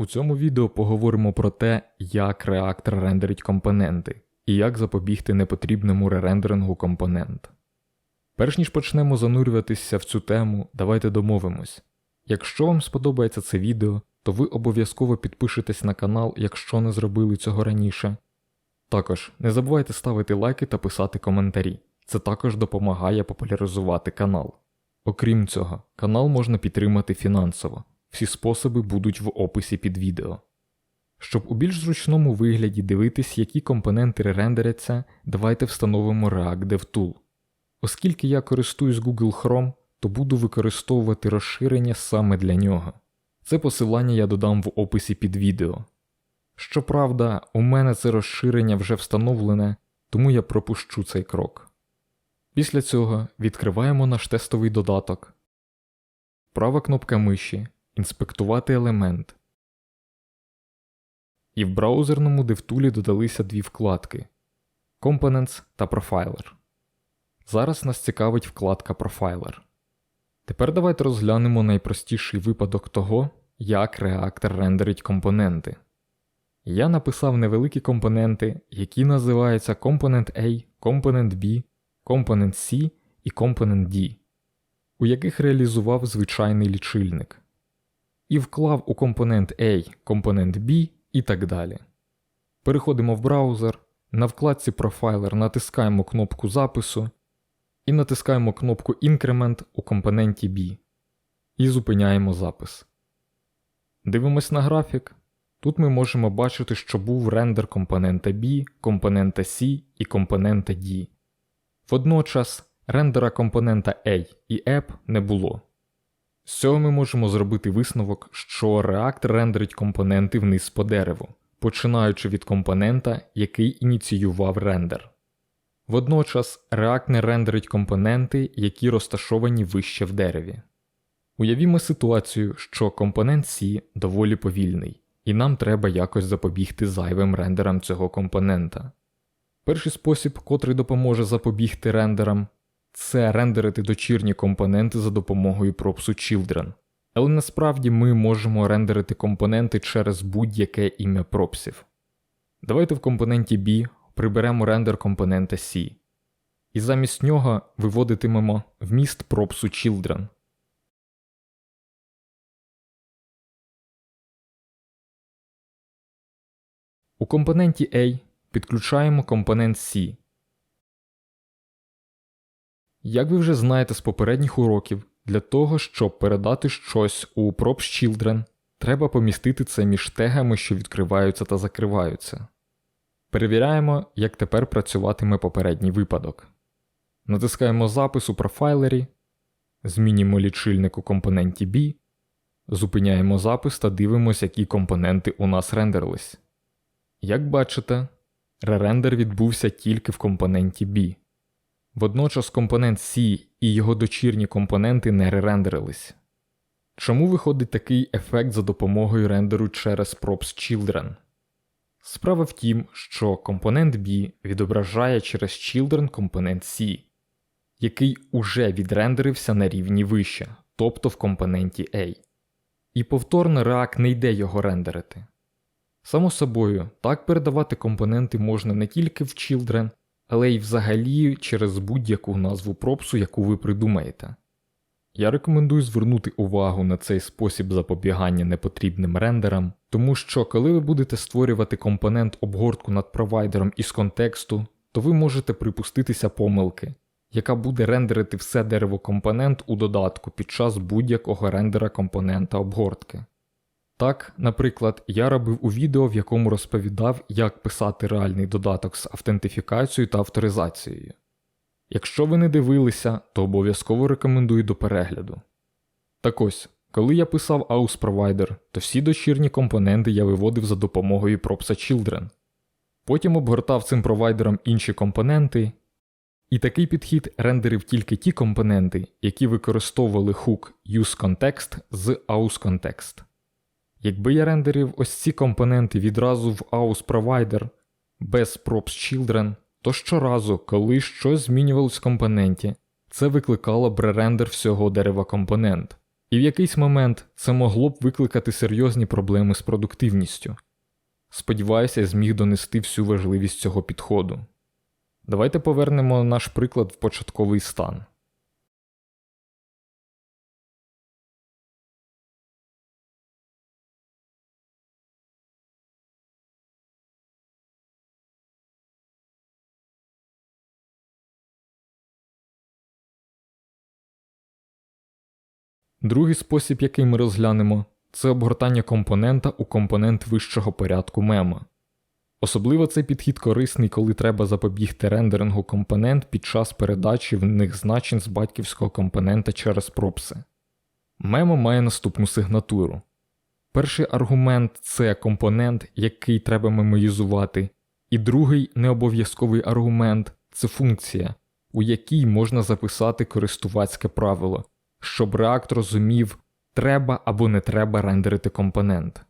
У цьому відео поговоримо про те, як реактор рендерить компоненти і як запобігти непотрібному ререндерингу компонент. Перш ніж почнемо занурюватися в цю тему, давайте домовимось. Якщо вам сподобається це відео, то ви обов'язково підпишетесь на канал, якщо не зробили цього раніше. Також не забувайте ставити лайки та писати коментарі. Це також допомагає популяризувати канал. Окрім цього, канал можна підтримати фінансово. Всі способи будуть в описі під відео. Щоб у більш зручному вигляді дивитись, які компоненти рендеряться, давайте встановимо React DevTool. Оскільки я користуюсь Google Chrome, то буду використовувати розширення саме для нього. Це посилання я додам в описі під відео. Щоправда, у мене це розширення вже встановлене, тому я пропущу цей крок. Після цього відкриваємо наш тестовий додаток. Права кнопка миші Інспектувати елемент. І в браузерному DevTool додалися дві вкладки Components та Profiler. Зараз нас цікавить вкладка Profiler. Тепер давайте розглянемо найпростіший випадок того, як реактор рендерить компоненти. Я написав невеликі компоненти, які називаються Component A, Component B, Component C і Component D, у яких реалізував звичайний лічильник, і вклав у компонент A компонент B і так далі. Переходимо в браузер, на вкладці Profiler натискаємо кнопку запису і натискаємо кнопку Increment у компоненті B і зупиняємо запис. Дивимось на графік. Тут ми можемо бачити, що був рендер компонента B, компонента C і компонента D. Водночас рендера компонента A і App не було. З цього ми можемо зробити висновок, що React рендерить компоненти вниз по дереву, починаючи від компонента, який ініціював рендер. Водночас React не рендерить компоненти, які розташовані вище в дереві. Уявімо ситуацію, що компонент C доволі повільний, і нам треба якось запобігти зайвим рендерам цього компонента. Перший спосіб, котрий допоможе запобігти рендерам, це рендерити дочірні компоненти за допомогою пропсу Children. Але насправді ми можемо рендерити компоненти через будь-яке ім'я пропсів. Давайте в компоненті B приберемо рендер компонента C, і замість нього виводитимемо вміст пропсу Children. У компоненті A підключаємо компонент C. Як ви вже знаєте з попередніх уроків, для того, щоб передати щось у props children, треба помістити це між тегами, що відкриваються та закриваються. Перевіряємо, як тепер працюватиме попередній випадок. Натискаємо запис у профайлері, змінюємо лічильник у компоненті B, зупиняємо запис та дивимося, які компоненти у нас рендерились. Як бачите, ререндер відбувся тільки в компоненті B. Водночас компонент C і його дочірні компоненти не ререндерились. Чому виходить такий ефект за допомогою рендеру через props children? Справа в тім, що компонент B відображає через children компонент C, який уже відрендерився на рівні вище, тобто в компоненті A. І повторно React не йде його рендерити. Само собою, так передавати компоненти можна не тільки в children, але й взагалі через будь-яку назву пропсу, яку ви придумаєте. Я рекомендую звернути увагу на цей спосіб запобігання непотрібним рендерам, тому що коли ви будете створювати компонент обгортку над провайдером із контексту, то ви можете припуститися помилки, яка буде рендерити все дерево компонент у додатку під час будь-якого рендера компонента обгортки. Так, наприклад, я робив у відео, в якому розповідав, як писати реальний додаток з автентифікацією та авторизацією. Якщо ви не дивилися, то обов'язково рекомендую до перегляду. Так ось, коли я писав AUS Provider, то всі дочірні компоненти я виводив за допомогою пропса Children. Потім обгортав цим провайдером інші компоненти, і такий підхід рендерив тільки ті компоненти, які використовували хук useContext з AUSContext. Якби я рендерив ось ці компоненти відразу в AUS Provider без props children, то щоразу, коли щось змінювалось в компоненті, це викликало б ререндер всього дерева компонент, І в якийсь момент це могло б викликати серйозні проблеми з продуктивністю. Сподіваюся, я зміг донести всю важливість цього підходу. Давайте повернемо наш приклад в початковий стан. Другий спосіб, який ми розглянемо, це обгортання компонента у компонент вищого порядку мема. Особливо цей підхід корисний, коли треба запобігти рендерингу компонент під час передачі в них значень з батьківського компонента через пропси. Мемо має наступну сигнатуру. Перший аргумент це компонент, який треба мемоїзувати, і другий необов'язковий аргумент це функція, у якій можна записати користувацьке правило, щоб React розумів, треба або не треба рендерити компонент.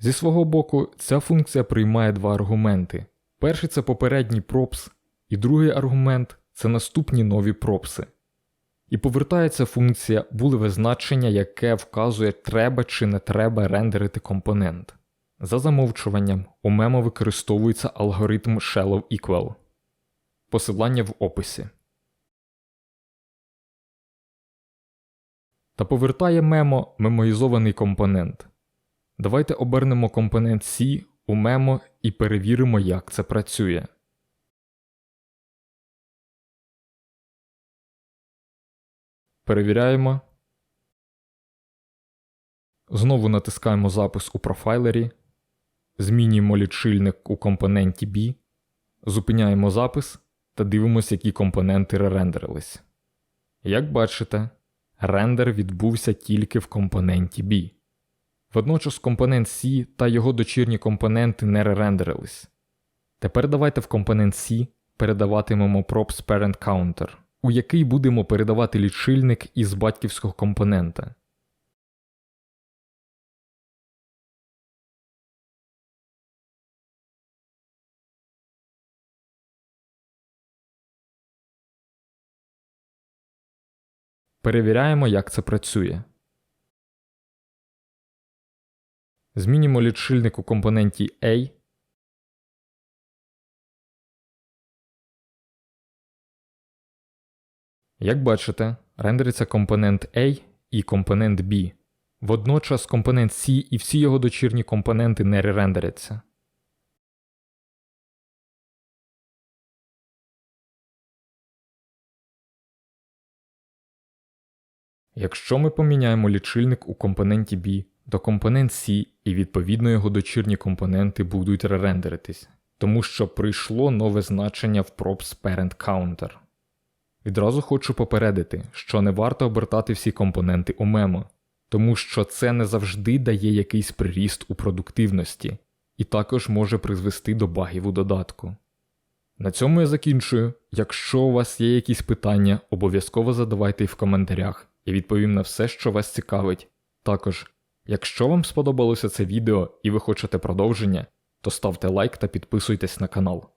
Зі свого боку, ця функція приймає два аргументи. Перший це попередній пропс, і другий аргумент це наступні нові пропси. І повертається функція булеве значення, яке вказує, треба чи не треба рендерити компонент. За замовчуванням, у мемо використовується алгоритм Shallow Equal. Посилання в описі. Та повертає мемо мемоїзований компонент. Давайте обернемо компонент C у мемо і перевіримо, як це працює. Перевіряємо. Знову натискаємо запис у профайлері. Змінюємо лічильник у компоненті B. Зупиняємо запис та дивимося, які компоненти ререндерились. Як бачите, рендер відбувся тільки в компоненті B. Водночас компонент C та його дочірні компоненти не ререндерились. Тепер давайте в компонент C передаватимемо props parent counter, у який будемо передавати лічильник із батьківського компонента. Перевіряємо, як це працює. Змінюємо лічильник у компоненті A. Як бачите, рендериться компонент A і компонент B. Водночас компонент C і всі його дочірні компоненти не ререндеряться. Якщо ми поміняємо лічильник у компоненті B, то компонент C і відповідно його дочірні компоненти будуть ререндеритись, тому що прийшло нове значення в props parent counter. Відразу хочу попередити, що не варто обертати всі компоненти у мемо, тому що це не завжди дає якийсь приріст у продуктивності і також може призвести до багів у додатку. На цьому я закінчую. Якщо у вас є якісь питання, обов'язково задавайте їх в коментарях і відповім на все, що вас цікавить. Також, якщо вам сподобалося це відео і ви хочете продовження, то ставте лайк та підписуйтесь на канал.